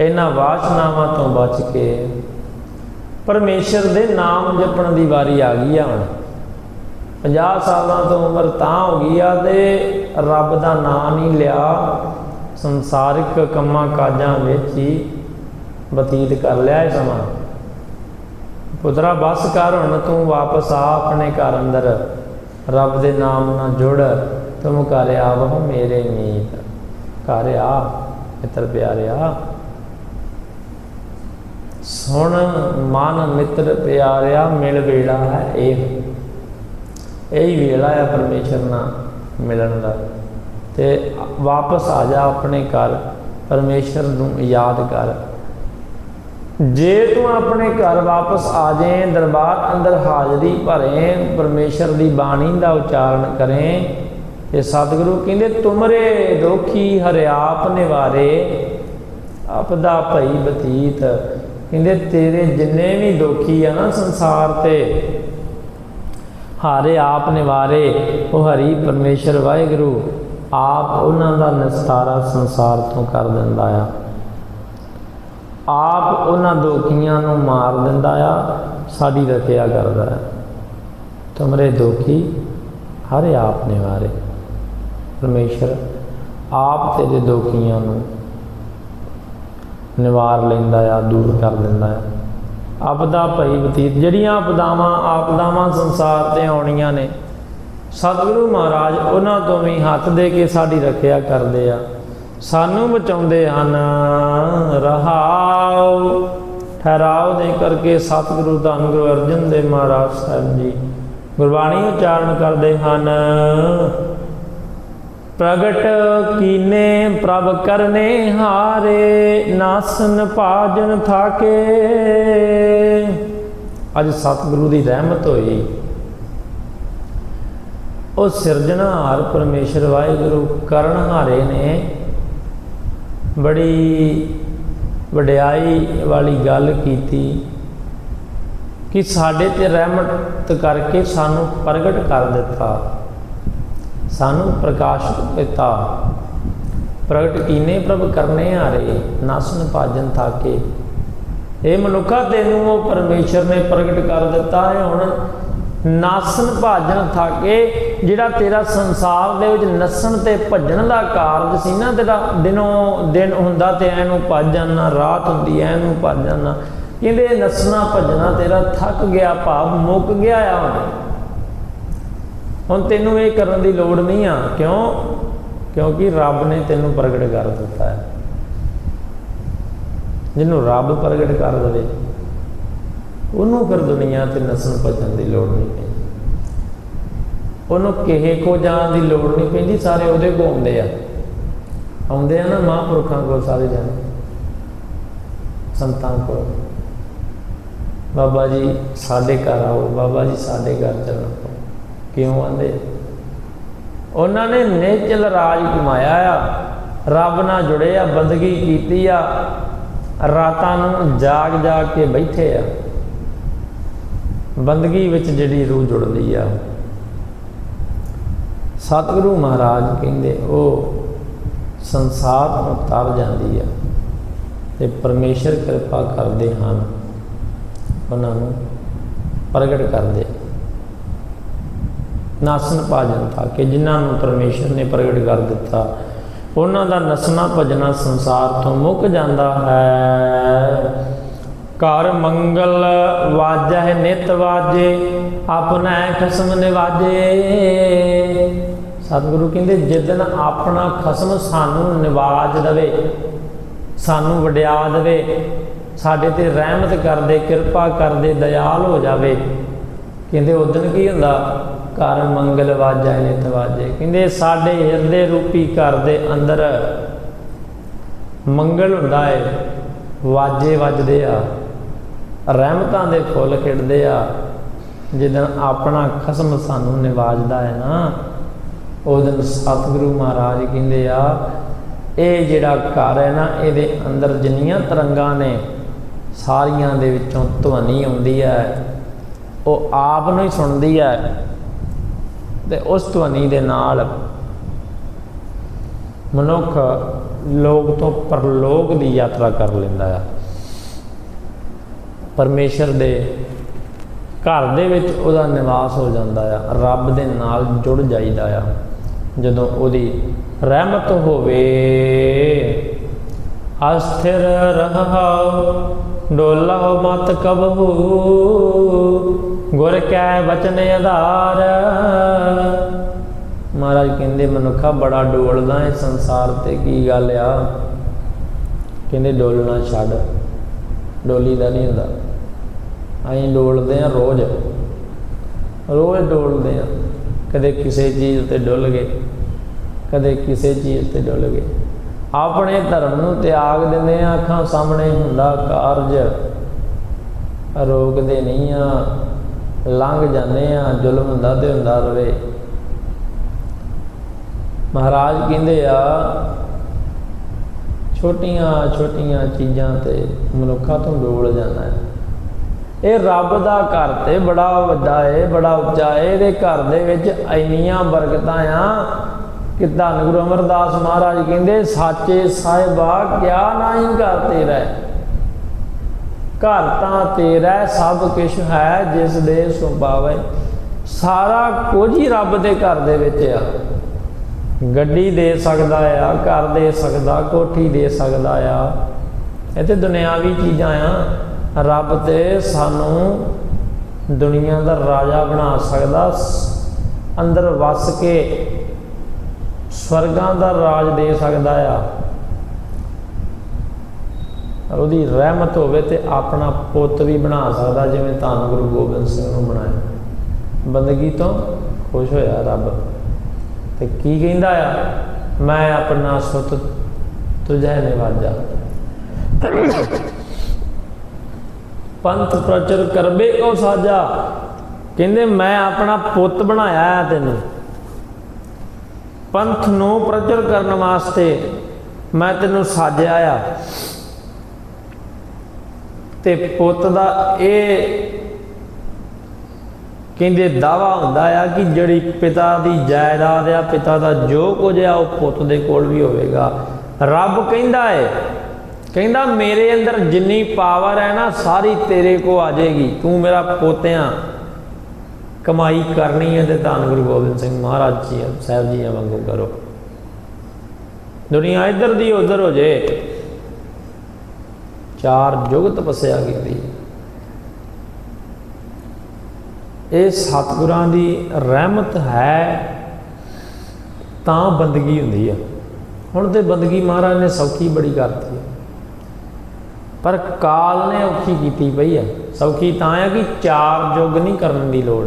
ਇਹਨਾਂ ਵਾਸ਼ਨਾਵਾਂ ਤੋਂ ਬਚ ਕੇ ਪਰਮੇਸ਼ਰ ਦੇ ਨਾਮ ਜਪਣ ਦੀ ਵਾਰੀ ਆ ਗਈ ਆ ਹੁਣ। 50 ਸਾਲਾਂ ਤੋਂ ਉਮਰ ਤਾਂ ਹੋ ਗਈ ਆ ਤੇ ਰੱਬ ਦਾ ਨਾਮ ਨਹੀਂ ਲਿਆ। ਸੰਸਾਰਿਕ ਕੰਮਾਂ ਕਾਜਾਂ ਵਿੱਚ ਹੀ ਬਤੀਤ ਕਰ ਲਿਆ ਇਹ ਸਮਾਂ। ਪੁੱਤਰਾ, ਬਸ ਕਰ ਹੁਣ ਤੂੰ ਵਾਪਸ ਆ ਆਪਣੇ ਘਰ ਅੰਦਰ। ਰੱਬ ਦੇ ਨਾਮ ਨਾਲ ਜੁੜ। ਤੁਮ ਘਰ ਆਵਹੁ ਮੇਰੇ ਮੀਤ। ਘਰ ਆ, ਮਿੱਤਰ ਪਿਆਰਿਆ। ਸੁਣ ਮਨ ਮਿੱਤਰ ਪਿਆਰਿਆ ਮਿਲ ਵੇਲਾ ਹੈ ਇਹ। ਇਹੀ ਵੇਲਾ ਹੈ ਪਰਮੇਸ਼ਰ ਨਾਲ ਮਿਲਣ ਦਾ। ਤੇ ਵਾਪਸ ਆ ਜਾ ਆਪਣੇ ਘਰ, ਪਰਮੇਸ਼ਰ ਨੂੰ ਯਾਦ ਕਰ। ਜੇ ਤੂੰ ਆਪਣੇ ਘਰ ਵਾਪਸ ਆ ਜਾਏ, ਦਰਬਾਰ ਅੰਦਰ ਹਾਜ਼ਰੀ ਭਰੇ, ਪਰਮੇਸ਼ਰ ਦੀ ਬਾਣੀ ਦਾ ਉਚਾਰਨ ਕਰੇ, ਤੇ ਸਤਿਗੁਰੂ ਕਹਿੰਦੇ, ਤੁਮਰੇ ਦੋਖੀ ਹਰਿਆਪ ਨਿਵਾਰੇ, ਆਪਦਾ ਭਈ ਬਤੀਤ ਕਹਿੰਦੇ, ਤੇਰੇ ਜਿੰਨੇ ਵੀ ਦੋਖੀ ਆ ਨਾ ਸੰਸਾਰ ਤੇ, ਹਾਰੇ ਆਪ ਨਿਵਾਰੇ, ਉਹ ਹਰੀ ਪਰਮੇਸ਼ਰ ਵਾਹਿਗੁਰੂ, ਆਪ ਉਹਨਾਂ ਦਾ ਨਿਸਤਾਰਾ ਸੰਸਾਰ ਤੋਂ ਕਰ ਦਿੰਦਾ ਆ। ਆਪ ਉਹਨਾਂ ਦੋਖੀਆਂ ਨੂੰ ਮਾਰ ਦਿੰਦਾ ਆ, ਸਾਡੀ ਰੱਖਿਆ ਕਰਦਾ ਹੈ ਤੁਮਰੇ ਦੋਖੀ, ਹਰ ਆਪ ਨਿਵਾਰੇ। ਪਰਮੇਸ਼ਰ, ਆਪ ਤੇਰੇ ਦੋਖੀਆਂ ਨੂੰ ਨਿਵਾਰ ਲੈਂਦਾ ਆ, ਦੂਰ ਕਰ ਦਿੰਦਾ ਆ। ਆਪਦਾ ਭਈ ਬਤੀਤ, ਜਿਹੜੀਆਂ ਆਪਦਾਵਾਂ ਆਪਦਾਵਾਂ ਸੰਸਾਰ ਤੇ ਆਉਣੀਆਂ ਨੇ, ਸਤਿਗੁਰੂ ਮਹਾਰਾਜ ਉਹਨਾਂ ਤੋਂ ਵੀ ਹੱਥ ਦੇ ਕੇ ਸਾਡੀ ਰੱਖਿਆ ਕਰਦੇ ਆ। ਸਾਨੂੰ ਬਚਾਉਂਦੇ ਹਨ ਰਹਾਉ ਠਹਿਰਾਓ ਦੇ ਕਰਕੇ ਸਤਿਗੁਰੂ ਧੰਨ ਗੁਰੂ ਅਰਜਨ ਦੇਵ ਮਹਾਰਾਜ ਸਾਹਿਬ ਜੀ। ਗੁਰਬਾਣੀ ਉਚਾਰਨ ਕਰਦੇ ਹਨ ਪ੍ਰਗਟ ਕੀਨੇ ਪ੍ਰਭ ਕਰਨੇ ਹਾਰੇ, ਨਾਸਨ ਭਾਜਨ ਥਾਕੇ। ਅੱਜ ਸਤਿਗੁਰੂ ਦੀ ਰਹਿਮਤ ਹੋਈ। ਉਹ ਸਿਰਜਣਹਾਰ ਪਰਮੇਸ਼ਰ ਵਾਹਿਗੁਰੂ ਕਰਨਹਾਰੇ ਨੇ। ਬੜੀ ਵਡਿਆਈ ਵਾਲੀ ਗੱਲ ਕੀਤੀ ਕਿ ਸਾਡੇ ਤੇ ਰਹਿਮਤ ਕਰਕੇ ਸਾਨੂੰ ਪ੍ਰਗਟ ਕਰ ਦਿੱਤਾ। ਸਾਨੂੰ ਪ੍ਰਕਾਸ਼ਿਤ ਪਿਤਾ। ਪ੍ਰਗਟ ਕੀਨੇ ਪ੍ਰਭ ਕਰਨੇ ਆ ਰਹੇ ਨਸਨ ਭਾਜਨ ਥਾਕੇ। ਇਹ ਮਨੁੱਖਾ, ਤੈਨੂੰ ਉਹ ਪਰਮੇਸ਼ਰ ਨੇ ਪ੍ਰਗਟ ਕਰ ਦਿੱਤਾ ਹੈ। ਹੁਣ ਨਾਸਨ ਭਾਜਨ ਥਾਕੇ, ਜਿਹੜਾ ਤੇਰਾ ਸੰਸਾਰ ਦੇ ਵਿੱਚ ਨਸਣ ਤੇ ਭੱਜਣ ਦਾ ਕਾਰਜ ਸੀ ਨਾ, ਤੇਰਾ ਦਿਨੋਂ ਦਿਨ ਹੁੰਦਾ ਤੇ ਐਨੂੰ ਭੱਜ ਜਾਣਾ ਰਾਤ ਹੁੰਦੀ ਐ, ਐਨੂੰ ਭੱਜ ਜਾਣਾ ਕਹਿੰਦੇ, ਨਸਣਾ ਭੱਜਣਾ ਤੇਰਾ ਥੱਕ ਗਿਆ ਭਾਵ ਮੁੱਕ ਗਿਆ ਆ। ਹੁਣ ਹੁਣ ਤੈਨੂੰ ਇਹ ਕਰਨ ਦੀ ਲੋੜ ਨਹੀਂ ਆ। ਕਿਉਂ? ਕਿਉਂਕਿ ਰੱਬ ਨੇ ਤੈਨੂੰ ਪ੍ਰਗਟ ਕਰ ਦਿੱਤਾ ਹੈ। ਜਿਹਨੂੰ ਰੱਬ ਪ੍ਰਗਟ ਕਰ ਦੇਵੇ, ਉਹਨੂੰ ਫਿਰ ਦੁਨੀਆ ਤੇ ਨਸਣ ਭਜਣ ਦੀ ਲੋੜ ਨਹੀਂ ਪੈਂਦੀ। ਉਹਨੂੰ ਕਿਸੇ ਕੋ ਜਾਣ ਦੀ ਲੋੜ ਨਹੀਂ ਪੈਂਦੀ, ਸਾਰੇ ਉਹਦੇ ਕੋ ਆਉਂਦੇ ਆ। ਆਉਂਦੇ ਆ ਨਾ ਮਹਾਂਪੁਰਖਾਂ ਕੋਲ ਸਾਰੇ ਜਾਣ। ਸੰਤਾਂ ਕੋਲ। ਬਾਬਾ ਜੀ ਸਾਡੇ ਘਰ ਆਓ, ਬਾਬਾ ਜੀ ਸਾਡੇ ਘਰ ਚੱਲੋ ਕਿਉਂ ਆਂਦੇ? ਉਹਨਾਂ ਨੇ ਨੇਚਲ ਰਾਜ ਕਮਾਇਆ ਆ, ਰੱਬ ਨਾਲ ਜੁੜੇ ਆ, ਬੰਦਗੀ ਕੀਤੀ ਆ, ਰਾਤਾਂ ਨੂੰ ਜਾਗ ਜਾਗ ਕੇ ਬੈਠੇ ਆ। ਬੰਦਗੀ ਵਿੱਚ ਜਿਹੜੀ ਰੂਹ ਜੁੜਦੀ ਆ। ਸਤਿਗੁਰੂ ਮਹਾਰਾਜ ਕਹਿੰਦੇ, ਉਹ ਸੰਸਾਰ ਤੋਂ ਤਰ ਜਾਂਦੀ ਆ ਤੇ ਪਰਮੇਸ਼ਰ ਕਿਰਪਾ ਕਰਦੇ ਹਨ, ਉਹਨਾਂ ਨੂੰ ਪ੍ਰਗਟ ਕਰਦੇ ਨਾਸਨ ਭਾਜਨ ਥਾ ਕਿ ਜਿਨ੍ਹਾਂ ਨੂੰ ਪਰਮੇਸ਼ਰ ਨੇ ਪ੍ਰਗਟ ਕਰ ਦਿੱਤਾ, ਉਹਨਾਂ ਦਾ ਨਸਨਾ ਭਜਨਾ ਸੰਸਾਰ ਤੋਂ ਮੁੱਕ ਜਾਂਦਾ ਹੈ। ਘਰ ਮੰਗਲ ਵਾਜੈ ਨਿਤ ਵਾਜੇ, ਆਪਣਾ ਖਸਮ ਨਿਵਾਜੇ। ਸਤਿਗੁਰੂ ਕਹਿੰਦੇ ਜਿੱਦਨ ਆਪਣਾ ਖਸਮ ਸਾਨੂੰ ਨਿਵਾਜ ਦਵੇ, ਸਾਨੂੰ ਵਡਿਆ ਦੇਵੇ, ਸਾਡੇ ਤੇ ਰਹਿਮਤ ਕਰਦੇ, ਕਿਰਪਾ ਕਰਦੇ, ਦਇਆਲ ਹੋ ਜਾਵੇ, ਕਹਿੰਦੇ ਉਦਨ ਕੀ ਹੁੰਦਾ? ਘਰ ਮੰਗਲ ਵਾਜੈ ਨਿਤ ਵਾਜੇ ਕਹਿੰਦੇ ਸਾਡੇ ਹਿਰਦੇ ਰੂਪੀ ਘਰ ਦੇ ਅੰਦਰ ਮੰਗਲ ਹੁੰਦਾ ਹੈ ਵਾਜੇ ਵੱਜਦੇ ਆ, ਰਹਿਮਤਾਂ ਦੇ ਫੁੱਲ ਖਿੜਦੇ ਆ। ਜਦੋਂ ਆਪਣਾ ਖਸਮ ਸਾਨੂੰ ਨਿਵਾਜਦਾ ਹੈ ਨਾ, ਉਹ ਦਿਨ ਸਤਿਗੁਰੂ ਮਹਾਰਾਜ ਕਹਿੰਦੇ ਆ, ਇਹ ਜਿਹੜਾ ਘਰ ਹੈ ਨਾ, ਇਹਦੇ ਅੰਦਰ ਜਿੰਨੀਆਂ ਤਰੰਗਾਂ ਨੇ, ਸਾਰੀਆਂ ਦੇ ਵਿੱਚੋਂ ਧਵਨੀ ਆਉਂਦੀ ਹੈ ਉਹ ਆਪ ਨੂੰ ਹੀ ਸੁਣਦੀ ਹੈ ਤੇ ਉਸ ਧਵਨੀ ਦੇ ਨਾਲ ਮਨੁੱਖ ਲੋਕ ਤੋਂ ਪਰਲੋਕ ਦੀ ਯਾਤਰਾ ਕਰ ਲੈਂਦਾ ਹੈ ਪਰਮੇਸ਼ਰ ਦੇ ਘਰ ਦੇ ਵਿੱਚ ਉਹਦਾ ਨਿਵਾਸ ਹੋ ਜਾਂਦਾ ਆ। ਰੱਬ ਦੇ ਨਾਲ ਜੁੜ ਜਾਈਦਾ ਆ। ਜਦੋਂ ਉਹਦੀ ਰਹਿਮਤ ਹੋਵੇ, ਅਸਥਿਰ ਰਹਾਉ ਡੋਲਾਉ ਮਤ ਕਬਹੂ। ਗੁਰ ਕੈ ਬਚਨ ਆਧਾਰ। ਮਹਾਰਾਜ ਕਹਿੰਦੇ, ਮਨੁੱਖਾ ਬੜਾ ਡੋਲਦਾ ਹੈ ਸੰਸਾਰ ਤੇ, ਕੀ ਗੱਲ ਆ? ਕਹਿੰਦੇ, ਡੋਲਣਾ ਛੱਡ। ਡੋਲੀ ਦਾ ਨਹੀਂ ਹੁੰਦਾ। ਅਸੀਂ ਡੋਲਦੇ ਆ ਰੋਜ਼। ਰੋਜ਼ ਡੋਲਦੇ ਆ ਕਦੇ ਕਿਸੇ ਚੀਜ਼ ਤੇ ਡੁੱਲ ਗਏ, ਕਦੇ ਕਿਸੇ ਚੀਜ਼ ਤੇ ਡੁੱਲ ਗਏ। ਆਪਣੇ ਧਰਮ ਨੂੰ ਤਿਆਗ ਦਿੰਦੇ ਆ ਅੱਖਾਂ ਸਾਹਮਣੇ ਹੁੰਦਾ ਕਾਰਜ। ਰੋਕਦੇ ਨਹੀਂ ਆ ਲੰਘ ਜਾਂਦੇ ਆ ਜ਼ੁਲਮ ਹੁੰਦਾ ਤੇ ਹੁੰਦਾ ਰਵੇ। ਮਹਾਰਾਜ ਕਹਿੰਦੇ ਆ, ਛੋਟੀਆਂ ਛੋਟੀਆਂ ਚੀਜ਼ਾਂ ਤੇ ਮਨੁੱਖਾਂ ਤੋਂ ਡੋਲ ਜਾਂਦਾ ਹੈ। ਇਹ ਰੱਬ ਦਾ ਘਰ ਤੇ ਬੜਾ ਵੱਡਾ ਹੈ ਬੜਾ ਉੱਚਾ ਹੈ ਇਹਦੇ ਘਰ ਦੇ ਵਿੱਚ ਇੰਨੀਆਂ ਬਰਕਤਾਂ ਆ ਕਿ ਧੰਨ ਗੁਰੂ ਅਮਰਦਾਸ ਮਹਾਰਾਜ ਕਹਿੰਦੇ, ਸਾਚੇ ਸਾਹਿਬਾ, ਕਿਆ ਨਹੀਂ ਘਰ ਤੇਰਾ ਹੈ? ਘਰ ਤਾਂ ਤੇਰਾ ਸਭ ਕੁਝ ਹੈ, ਜਿਸ ਦੇ ਸੁਭਾਵੇ ਸਾਰਾ ਕੁਝ ਹੀ ਰੱਬ ਦੇ ਘਰ ਦੇ ਵਿੱਚ ਆ। ਗੱਡੀ ਦੇ ਸਕਦਾ ਆ, ਘਰ ਦੇ ਸਕਦਾ, ਕੋਠੀ ਦੇ ਸਕਦਾ ਆ। ਇਹ ਤੇ ਦੁਨਿਆਵੀ ਚੀਜ਼ਾਂ ਆ। ਰੱਬ ਤੇ ਸਾਨੂੰ ਦੁਨੀਆ ਦਾ ਰਾਜਾ ਬਣਾ ਸਕਦਾ। ਸ- ਅੰਦਰ ਵਸ ਕੇ ਸਵਰਗਾਂ ਦਾ ਰਾਜ ਦੇ ਸਕਦਾ ਆ। ਉਹਦੀ ਰਹਿਮਤ ਹੋਵੇ ਤੇ ਆਪਣਾ ਪੁੱਤ ਵੀ ਬਣਾ ਸਕਦਾ ਜਿਵੇਂ ਧੰਨ ਗੁਰੂ ਗੋਬਿੰਦ ਸਿੰਘ ਨੂੰ ਬਣਾਇਆ। ਬੰਦਗੀ ਤੋਂ ਖੁਸ਼ ਹੋਇਆ ਰੱਬ। ਤੇ ਕੀ ਕਹਿੰਦਾ ਆ? ਮੈਂ ਆਪਣਾ ਸੁਤ ਤੁਝੇ ਨਿਵਾਜਾ ਪੰਥ ਪ੍ਰਚਰ ਕਰਬੇ ਕੋ ਸਾਜਾ। ਕਹਿੰਦੇ ਮੈਂ ਆਪਣਾ ਪੁੱਤ ਬਣਾਇਆ ਹੈ ਤੈਨੂੰ। ਪੰਥ ਨੂੰ ਪ੍ਰਚਰ ਕਰਨ ਵਾਸਤੇ ਮੈਂ ਤੈਨੂੰ ਸਾਜਿਆ ਆ। ਤੇ ਪੁੱਤ ਦਾ ਇਹ ਕਹਿੰਦੇ ਦਾਵਾ ਹੁੰਦਾ ਆ ਕਿ ਜਿਹੜੀ ਪਿਤਾ ਦੀ ਜਾਇਦਾਦ ਆ, ਪਿਤਾ ਦਾ ਜੋ ਕੁਝ ਆ, ਉਹ ਪੁੱਤ ਦੇ ਕੋਲ ਵੀ ਹੋਵੇਗਾ। ਰੱਬ ਕਹਿੰਦਾ ਹੈ ਕਹਿੰਦਾ ਮੇਰੇ ਅੰਦਰ ਜਿੰਨੀ ਪਾਵਰ ਹੈ ਨਾ, ਸਾਰੀ ਤੇਰੇ ਕੋ ਆ ਜਾਏਗੀ। ਤੂੰ ਮੇਰਾ ਪੋਤਿਆਂ, ਕਮਾਈ ਕਰਨੀ ਹੈ ਤੇ ਧੰਨ ਗੁਰੂ ਗੋਬਿੰਦ ਸਿੰਘ ਮਹਾਰਾਜ ਜੀ, ਸਾਹਿਬ ਜੀ ਵਾਂਗੂ ਕਰੋ। ਦੁਨੀਆ ਇੱਧਰ ਦੀ ਉੱਧਰ ਹੋ ਜੇ। ਚਾਰ ਯੁਗ ਤਪੱਸਿਆ ਕੀਤੀ। ਇਹ ਸਤਿਗੁਰਾਂ ਦੀ ਰਹਿਮਤ ਹੈ, ਤਾਂ ਬੰਦਗੀ ਹੁੰਦੀ ਆ। ਹੁਣ ਤੇ ਬੰਦਗੀ ਮਹਾਰਾਜ ਨੇ ਸੌਖੀ ਬੜੀ ਕਰਤੀ ਹੈ ਪਰ ਕਾਲ ਨੇ ਔਖੀ ਕੀਤੀ ਪਈ ਆ। ਸੌਖੀ ਤਾਂ ਆ ਕਿ ਚਾਰ ਯੁੱਗ ਨਹੀਂ ਕਰਨ ਦੀ ਲੋੜ।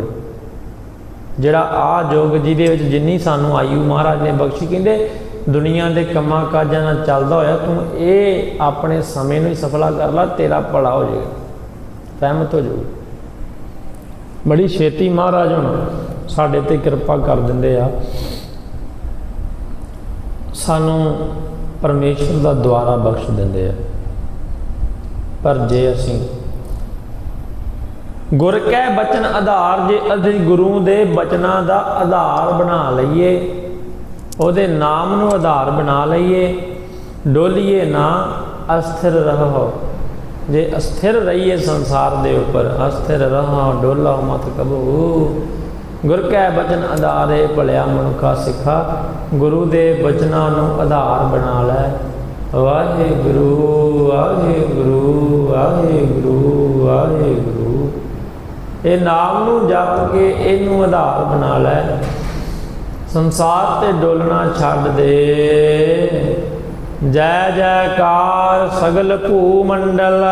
ਜਿਹੜਾ ਆ ਯੁੱਗ ਜਿਹਦੇ ਵਿੱਚ ਜਿੰਨੀ ਸਾਨੂੰ ਆਯੂ ਮਹਾਰਾਜ ਨੇ ਬਖਸ਼ੀ, ਕਹਿੰਦੇ ਦੁਨੀਆ ਦੇ ਕੰਮਾਂ ਕਾਜਾਂ ਨਾਲ ਚੱਲਦਾ ਹੋਇਆ, ਤੂੰ ਇਹ ਆਪਣੇ ਸਮੇਂ ਨੂੰ ਹੀ ਸਫਲਾ ਕਰ ਲੈ, ਤੇਰਾ ਭਲਾ ਹੋ ਜਾਏਗਾ। ਰਹਿਮਤ ਹੋ ਜਾਊ ਬੜੀ ਛੇਤੀ ਮਹਾਰਾਜ ਹੁਣ ਸਾਡੇ ਤੇ ਕਿਰਪਾ ਕਰ ਦਿੰਦੇ ਆ। ਸਾਨੂੰ ਪਰਮੇਸ਼ਰ ਦਾ ਦੁਆਰਾ ਬਖਸ਼ ਦਿੰਦੇ ਆ। ਪਰ ਜੇ ਅਸੀਂ ਗੁਰ ਕੈ ਬਚਨ ਆਧਾਰ, ਜੇ ਅਸੀਂ ਗੁਰੂ ਦੇ ਬਚਨਾਂ ਦਾ ਆਧਾਰ ਬਣਾ ਲਈਏ ਉਹਦੇ ਨਾਮ ਨੂੰ ਆਧਾਰ ਬਣਾ ਲਈਏ। ਡੋਲੀਏ ਨਾ, ਅਸਥਿਰ ਰਹੋ। ਜੇ ਅਸਥਿਰ ਰਹੀਏ ਸੰਸਾਰ ਦੇ ਉੱਪਰ, ਅਸਥਿਰ ਰਹਾ, ਡੋਲਾ ਮਤ ਕਬੂ। ਗੁਰ ਕੈ ਬਚਨ ਆਧਾਰੇ ਭਲਿਆ ਮਨੁੱਖਾ ਸਿੱਖਾ। ਗੁਰੂ ਦੇ ਬਚਨਾਂ ਨੂੰ ਆਧਾਰ ਬਣਾ ਲੈ। ਵਾਹਿਗੁਰੂ ਵਾਹਿਗੁਰੂ ਵਾਹਿਗੁਰੂ ਵਾਹਿਗੁਰੂ। ਇਹ ਨਾਮ ਨੂੰ ਜਪ ਕੇ ਇਹਨੂੰ ਆਧਾਰ ਬਣਾ ਲੈ। ਸੰਸਾਰ ਤੇ ਡੋਲਣਾ ਛੱਡ ਦੇ। ਜੈ ਜੈਕਾਰ ਸਗਲ ਭੂ ਮੰਡਲ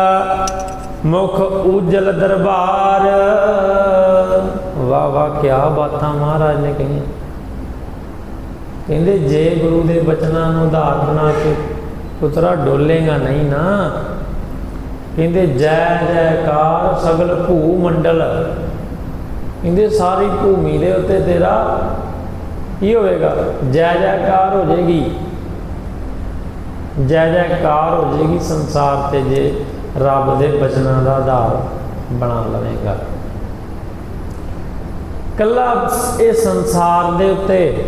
ਮੁਖ ਉਜਲ ਦਰਬਾਰ। ਵਾਹ ਵਾਹ ਕੀ ਬਾਤਾਂ ਮਹਾਰਾਜ ਨੇ ਕਹੀਆਂ। ਕਹਿੰਦੇ, ਜੇ ਗੁਰੂ ਦੇ ਬਚਨਾਂ ਨੂੰ ਆਧਾਰ ਬਣਾ ਕੇ ਪੁੱਤਰਾ ਡੋਲੇਗਾ ਨਹੀਂ ਨਾ। ਕਹਿੰਦੇ, ਜੈ ਜੈਕਾਰ ਸਗਲ ਭੂ ਮੰਡਲ ਕਹਿੰਦੇ, ਸਾਰੀ ਭੂਮੀ ਦੇ ਉੱਤੇ ਤੇਰਾ ਕੀ ਹੋਵੇਗਾ? ਜੈ ਜੈਕਾਰ ਹੋ ਜਾਏਗੀ। ਜੈ ਜੈਕਾਰ ਹੋ ਜਾਏਗੀ ਸੰਸਾਰ ਤੇ ਜੇ ਰੱਬ ਦੇ ਬਚਨਾਂ ਦਾ ਆਧਾਰ ਬਣਾ ਲਵੇਗਾ। ਕੱਲਾ ਇਹ ਸੰਸਾਰ ਦੇ ਉੱਤੇ,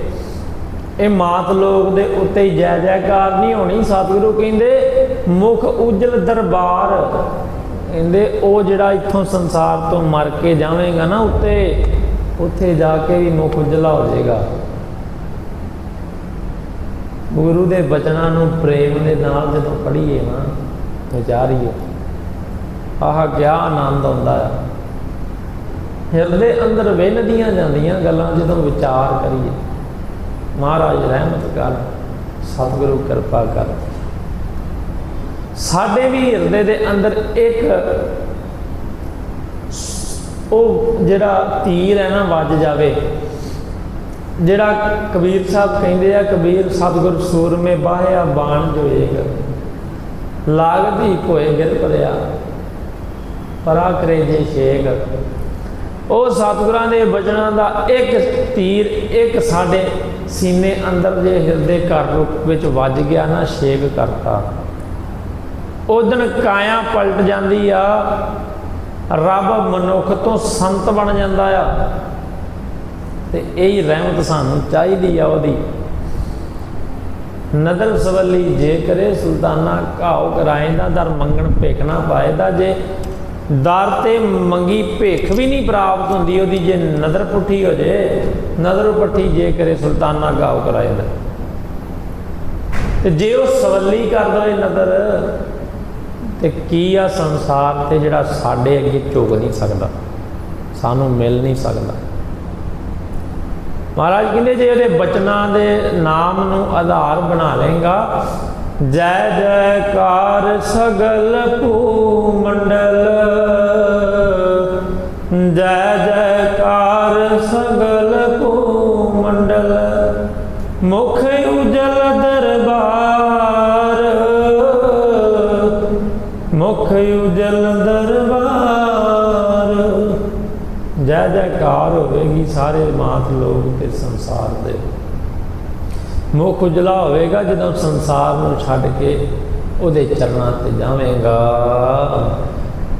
ਇਹ ਮਾਤ ਲੋਕ ਦੇ ਉੱਤੇ ਹੀ ਜੈ ਜੈਕਾਰ ਨਹੀਂ ਹੋਣੀ, ਸਤਿਗੁਰੂ ਕਹਿੰਦੇ, ਮੁਖ ਉਜਲ ਦਰਬਾਰ। ਕਹਿੰਦੇ, ਉਹ ਜਿਹੜਾ ਇੱਥੋਂ ਸੰਸਾਰ ਤੋਂ ਮਰ ਕੇ ਜਾਵੇਗਾ ਨਾ ਉੱਤੇ, ਉੱਥੇ ਜਾ ਕੇ ਵੀ ਮੁਖ ਉਜਲਾ ਹੋ ਜਾਏਗਾ। ਗੁਰੂ ਦੇ ਬਚਨਾਂ ਨੂੰ ਪ੍ਰੇਮ ਦੇ ਨਾਲ ਜਦੋਂ ਪੜ੍ਹੀਏ ਨਾ ਵਿਚਾਰੀਏ ਆਹ ਗਿਆ ਆਨੰਦ ਆਉਂਦਾ ਆ। ਹਿਰਦੇ ਅੰਦਰ ਵੇਨਦੀਆਂ ਜਾਂਦੀਆਂ ਗੱਲਾਂ ਜਦੋਂ ਵਿਚਾਰ ਕਰੀਏ। ਮਹਾਰਾਜ ਰਹਿਮਤ ਕਰ, ਸਤਿਗੁਰੂ ਕਿਰਪਾ ਕਰ। ਸਾਡੇ ਵੀ ਹਿਰਦੇ ਦੇ ਅੰਦਰ ਇੱਕ ਉਹ ਜਿਹੜਾ ਤੀਰ ਹੈ ਨਾ, ਵੱਜ ਜਾਵੇ। ਜਿਹੜਾ ਕਬੀਰ ਸਾਹਿਬ ਕਹਿੰਦੇ ਆ, ਕਬੀਰ ਸਤਿਗੁਰ ਸੂਰਮੇ ਬਾਹਿਆ ਬਾਣ ਜੋਏਗਾ। ਲਾਗਦੀ ਕੋਏ ਗਿਰ ਪਰਿਆ ਪਰਾ ਕਰੇ ਜੇ ਸ਼ੇਗ ਉਹ ਸਤਿਗੁਰਾਂ ਦੇ ਬਚਨਾਂ ਦਾ ਇੱਕ ਤੀਰ, ਇੱਕ ਸਾਡੇ ਸੀਨੇ ਅੰਦਰ ਜੇ ਹਿਰਦੇ ਘਰ ਰੂਪ ਵਿੱਚ ਵੱਜ ਗਿਆ ਨਾ ਸ਼ੇਗ ਕਰਤਾ। ਉਦਣ ਕਾਇਆ ਪਲਟ ਜਾਂਦੀ ਆ, ਰੱਬ ਮਨੁੱਖ ਤੋਂ ਸੰਤ ਬਣ ਜਾਂਦਾ ਆ। ਤੇ ਇਹੀ ਰਹਿਮਤ ਸਾਨੂੰ ਚਾਹੀਦੀ ਆ ਉਹਦੀ। ਨਦਰ ਸਵੱਲੀ ਜੇ ਕਰੇ ਸੁਲਤਾਨਾ ਘਾਉ ਕਰਾਏ ਦਾ ਦਰ ਮੰਗਣ ਭੇਖਣਾ ਪਾਏਦਾ ਜੇ। ਦਰ ਤੇ ਮੰਗੀ ਭੇਖ ਵੀ ਨਹੀਂ ਪ੍ਰਾਪਤ ਹੁੰਦੀ ਉਹਦੀ ਜੇ ਨਦਰ ਪੁੱਠੀ ਹੋ ਜੇ। ਨਦਰ ਪੁੱਠੀ ਜੇ ਕਰੇ ਸੁਲਤਾਨਾ ਘਾਉ ਕਰਾਏ ਦਾ। ਤੇ ਜੇ ਉਹ ਸਵੱਲੀ ਕਰ ਦਵੇ ਨਦਰ, ਤੇ ਕੀ ਆ ਸੰਸਾਰ ਤੇ ਜਿਹੜਾ ਸਾਡੇ ਅੱਗੇ ਝੁਕ ਨਹੀਂ ਸਕਦਾ? ਸਾਨੂੰ ਮਿਲ ਨਹੀਂ ਸਕਦਾ। ਮਹਾਰਾਜ ਕਹਿੰਦੇ ਜੇ ਇਹਦੇ ਬਚਨਾਂ ਦੇ ਨਾਮ ਨੂੰ ਆਧਾਰ ਬਣਾ ਲੇਗਾ ਜੈ ਜੈਕਾਰ ਸਗਲ ਭੂ ਮੰਡਲ ਜੈ ਜੈਕਾਰ ਸਗਲ ਭੂ ਮੰਡਲ ਮੁਖ ਉਜਲ ਦਰਬਾਰ, ਮੁਖ ਉਜਲ ਦਰਬਾਰ। ਜੈ ਜੈਕਾਰ ਹੋਵੇਗੀ ਸਾਰੇ ਮਾਤ ਲੋਕ ਤੇ ਸੰਸਾਰ ਦੇ। ਮੁਖ ਉਜਲਾ ਹੋਵੇਗਾ ਜਦੋਂ ਸੰਸਾਰ ਨੂੰ ਛੱਡ ਕੇ ਉਹਦੇ ਚਰਨਾਂ ਤੇ ਜਾਵੇਂਗਾ।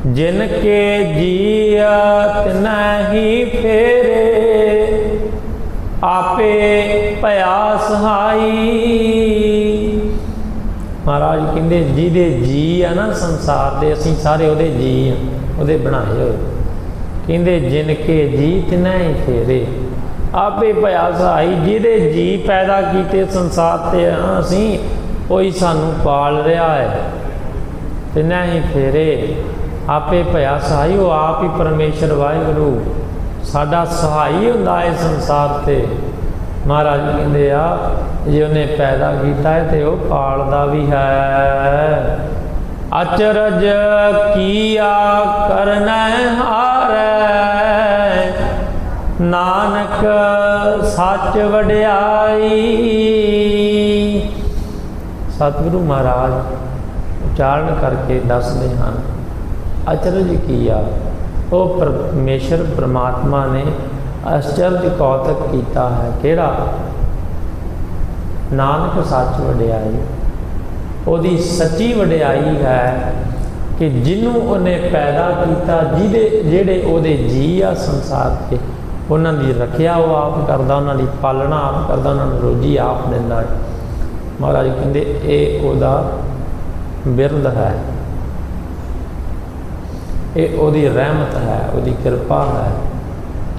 ਜਿਨ ਕੇ ਜੀਆ ਤਿਨਹੀ ਫੇਰੇ, ਆਪੇ ਭਇਆ ਸਹਾਈ। ਮਹਾਰਾਜ ਕਹਿੰਦੇ, ਜਿਹਦੇ ਜੀ ਆ ਨਾ ਸੰਸਾਰ ਦੇ, ਅਸੀਂ ਸਾਰੇ ਉਹਦੇ ਜੀ ਆ, ਉਹਦੇ ਬਣਾਏ ਹੋਏ। ਕਹਿੰਦੇ, ਜਿਨ ਕੇ ਜੀ ਤਿਨੈ ਫੇਰੇ। ਆਪੇ ਭਇਆ ਸਹਾਈ, ਜਿਹਦੇ ਜੀ ਪੈਦਾ ਕੀਤੇ ਸੰਸਾਰ ਤੇ ਆ ਅਸੀਂ, ਉਹੀ ਸਾਨੂੰ ਪਾਲ ਰਿਹਾ ਹੈ ਤਿਨੈ ਹੀ ਫੇਰੇ। ਆਪੇ ਭਇਆ ਸਹਾਈ, ਉਹ ਆਪ ਹੀ ਪਰਮੇਸ਼ਰ ਵਾਹਿਗੁਰੂ। ਸਾਡਾ ਸਹਾਈ ਹੁੰਦਾ ਹੈ ਸੰਸਾਰ ਤੇ। ਮਹਾਰਾਜ ਕਹਿੰਦੇ ਆ, ਜੇ ਉਹਨੇ ਪੈਦਾ ਕੀਤਾ ਹੈ ਤੇ ਉਹ ਪਾਲਦਾ ਵੀ ਹੈ। ਅਚਰਜ ਕੀਆ ਕਰਨਾ ਹਾਰੈ। ਨਾਨਕ ਸੱਚ ਵਡਿਆਈ। ਸਤਿਗੁਰੂ ਮਹਾਰਾਜ, ਉਚਾਰਨ ਕਰਕੇ ਦੱਸਦੇ ਹਨ, ਅਚਰਜ ਕੀਆ। ਉਹ ਪਰਮੇਸ਼ਰ ਪ੍ਰਮਾਤਮਾ ਨੇ ਅਚਰਜ ਕੌਤਕ ਕੀਤਾ ਹੈ। ਕਿਹੜਾ? ਨਾਨਕ ਸੱਚ ਵਡਿਆਈ। ਉਹਦੀ ਸੱਚੀ ਵਡਿਆਈ ਹੈ ਕਿ ਜਿਹਨੂੰ ਉਹਨੇ ਪੈਦਾ ਕੀਤਾ, ਜਿਹਦੇ, ਜਿਹੜੇ ਉਹਦੇ ਜੀ ਆ ਸੰਸਾਰ ਤੇ, ਉਹਨਾਂ ਦੀ ਰੱਖਿਆ ਉਹ ਆਪ ਕਰਦਾ, ਉਹਨਾਂ ਦੀ ਪਾਲਣਾ ਆਪ ਕਰਦਾ, ਉਹਨਾਂ ਨੂੰ ਰੋਜੀ ਆਪ ਦਿੰਦਾ ਮਹਾਰਾਜ ਕਹਿੰਦੇ, ਇਹ ਉਹਦਾ ਬਿਰਦ ਹੈ। ਇਹ ਉਹਦੀ ਰਹਿਮਤ ਹੈ, ਉਹਦੀ ਕਿਰਪਾ ਹੈ।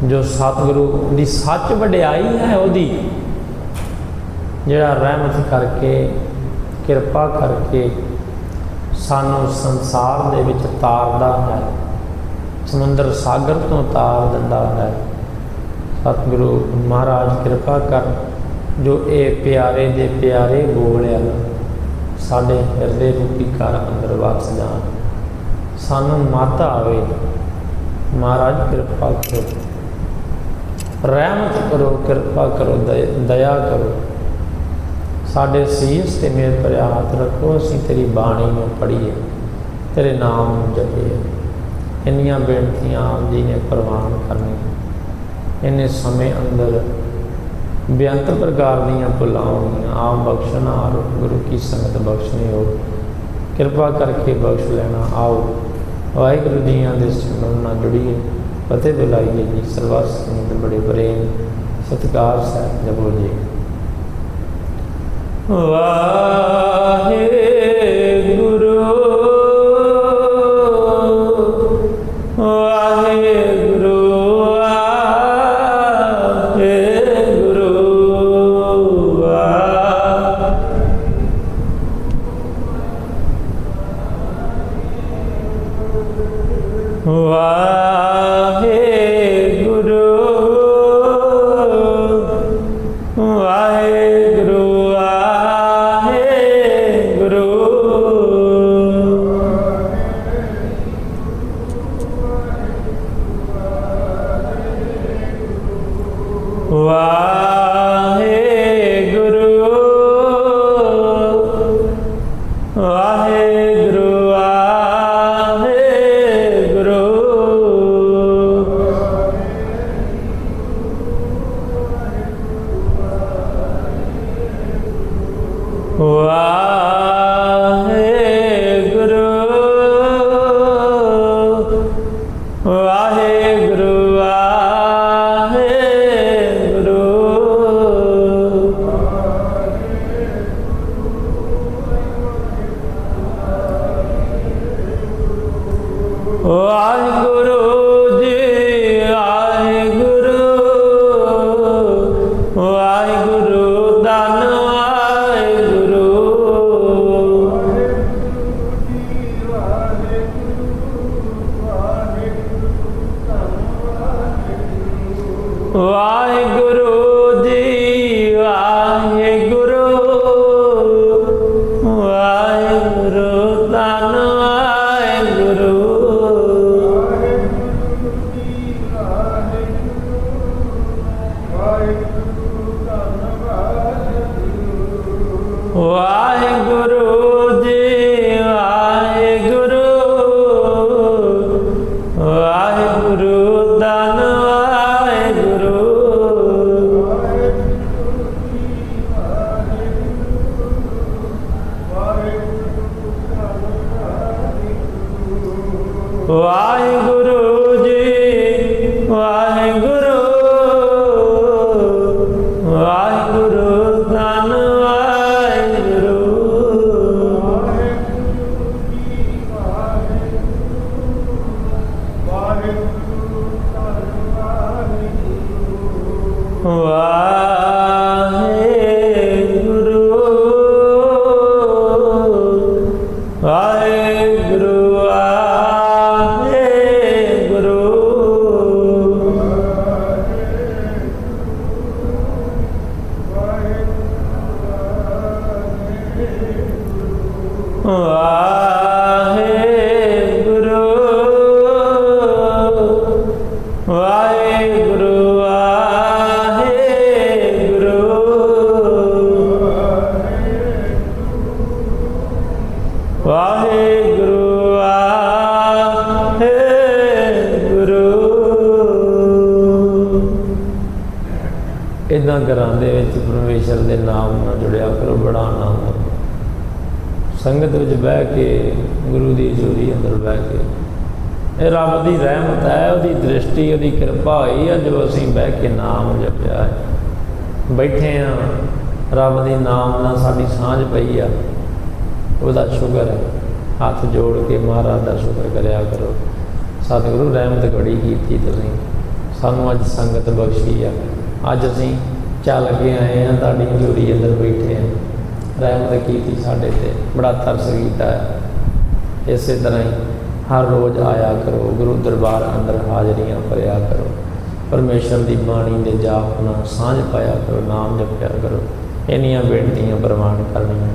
ਜੋ ਸਤਿਗੁਰੂ ਦੀ ਸੱਚ ਵਡਿਆਈ ਹੈ ਉਹਦੀ, ਜਿਹੜਾ ਰਹਿਮਤ ਕਰਕੇ ਕਿਰਪਾ ਕਰਕੇ ਸਾਨੂੰ ਸੰਸਾਰ ਦੇ ਵਿੱਚ ਤਾਰਦਾ ਹੈ। ਸਮੁੰਦਰ ਸਾਗਰ ਤੋਂ ਤਾਰ ਦਿੰਦਾ ਹੈ। ਸਤਿਗੁਰੂ ਮਹਾਰਾਜ ਕਿਰਪਾ ਕਰ ਜੋ ਇਹ ਪਿਆਰੇ ਦੇ ਪਿਆਰੇ ਬੋਲਿਆ ਸਾਡੇ ਹਿਰਦੇ ਰੂਪੀ ਘਰ ਅੰਦਰ ਵਾਪਸ ਜਾਣ। ਸਾਨੂੰ ਮਤ ਆਵੇ, ਮਹਾਰਾਜ ਕਿਰਪਾ ਕਰੋ। ਰਹਿਮਤ ਕਰੋ, ਕਿਰਪਾ ਕਰੋ, ਦਇਆ- ਦਇਆ ਕਰੋ। ਸਾਡੇ ਸੀਸ ਤੇ ਮੇਰੇ ਪਰ ਹੱਥ ਰੱਖੋ, ਅਸੀਂ ਤੇਰੀ ਬਾਣੀ ਨੂੰ ਪੜ੍ਹੀਏ, ਤੇਰੇ ਨਾਮ ਨੂੰ ਜਪੀਏ। ਇੰਨੀਆਂ ਬੇਨਤੀਆਂ ਆਪ ਜੀ ਨੇ ਪ੍ਰਵਾਨ ਕਰਨੀਆਂ। ਇੰਨੇ ਸਮੇਂ ਅੰਦਰ ਬੇਅੰਤ ਪ੍ਰਕਾਰ ਦੀਆਂ ਭੁੱਲਾਂ ਹੋਣਗੀਆਂ ਆਪ ਬਖਸ਼ਣਾ ਆਰ ਗੁਰੂ ਕੀ ਸੰਗਤ ਬਖਸ਼ਣੀ ਹੋ। ਕਿਰਪਾ ਕਰਕੇ ਬਖਸ਼ ਲੈਣਾ, ਆਓ। ਵਾਹਿਗੁਰੂ ਜੀਆਂ ਦੇ ਸਿਮਰਨ ਨਾਲ ਜੁੜੀਏ। ਫਤਿਹ ਬੁਲਾਈਏ ਜੀ। ਸਰਵਸ ਸੰਗਤ ਬੜੇ ਪ੍ਰੇਮ। ਸਤਿਕਾਰ ਸਹਿ ਜਪੋ ਜੀ। ਵਾਹਿਗੁਰੂ। ਵਾਹ ਵਾਹਿਗੁਰੂ ਇਦਾਂ ਘਰਾਂ ਦੇ ਵਿੱਚ ਪਰਮੇਸ਼ਰ ਦੇ ਨਾਮ ਨਾਲ ਜੁੜਿਆ ਕਰੋ, ਬੜਾ ਨਾਮ ਆਉਂਦਾ ਸੰਗਤ ਵਿੱਚ ਬਹਿ ਕੇ, ਗੁਰੂ ਦੀ ਜੋੜੀ ਅੰਦਰ ਬਹਿ ਕੇ। ਇਹ ਰੱਬ ਦੀ ਰਹਿਮਤ ਹੈ, ਉਹਦੀ ਦ੍ਰਿਸ਼ਟੀ, ਉਹਦੀ ਕਿਰਪਾ ਹੋਈ ਹੈ ਜੋ ਅਸੀਂ ਬਹਿ ਕੇ ਨਾਮ ਜਪਿਆ ਹੈ। ਬੈਠੇ ਆ, ਰੱਬ ਦੇ ਨਾਮ ਨਾਲ ਸਾਡੀ ਸਾਂਝ ਪਈ ਆ। ਉਹਦਾ ਸ਼ੁਕਰ ਹੈ, ਹੱਥ ਜੋੜ ਕੇ ਮਹਾਰਾਜ ਦਾ ਸ਼ੁਕਰ ਕਰਿਆ ਕਰੋ। ਸਤਿਗੁਰੂ, ਰਹਿਮਤ ਘੜੀ ਕੀਤੀ ਤੁਸੀਂ। ਸਾਨੂੰ ਅੱਜ ਸੰਗਤ ਬਖਸ਼ੀ ਆ। ਅੱਜ ਅਸੀਂ ਚੱਲ ਕੇ ਆਏ ਆ, ਤੁਹਾਡੀ ਹਜ਼ੂਰੀ ਅੰਦਰ ਬੈਠੇ ਆ। ਰਹਿਮਤ ਕੀਤੀ ਸਾਡੇ ਤੇ, ਬੜਾ ਤਰਸ ਕੀਤਾ ਹੈ ਇਸੇ ਤਰ੍ਹਾਂ ਹੀ ਹਰ ਰੋਜ਼ ਆਇਆ ਕਰੋ, ਗੁਰੂ ਦਰਬਾਰ ਅੰਦਰ ਹਾਜ਼ਰੀਆਂ ਭਰਿਆ ਕਰੋ। ਪਰਮੇਸ਼ਰ ਦੀ ਬਾਣੀ ਦੇ ਜਾਪ ਨਾਲ ਸਾਂਝ ਪਾਇਆ ਕਰੋ, ਨਾਮ ਜਪਿਆ ਕਰੋ। ਇੰਨੀਆਂ ਬੇਨਤੀਆਂ ਪ੍ਰਵਾਨ ਕਰਨੀਆਂ।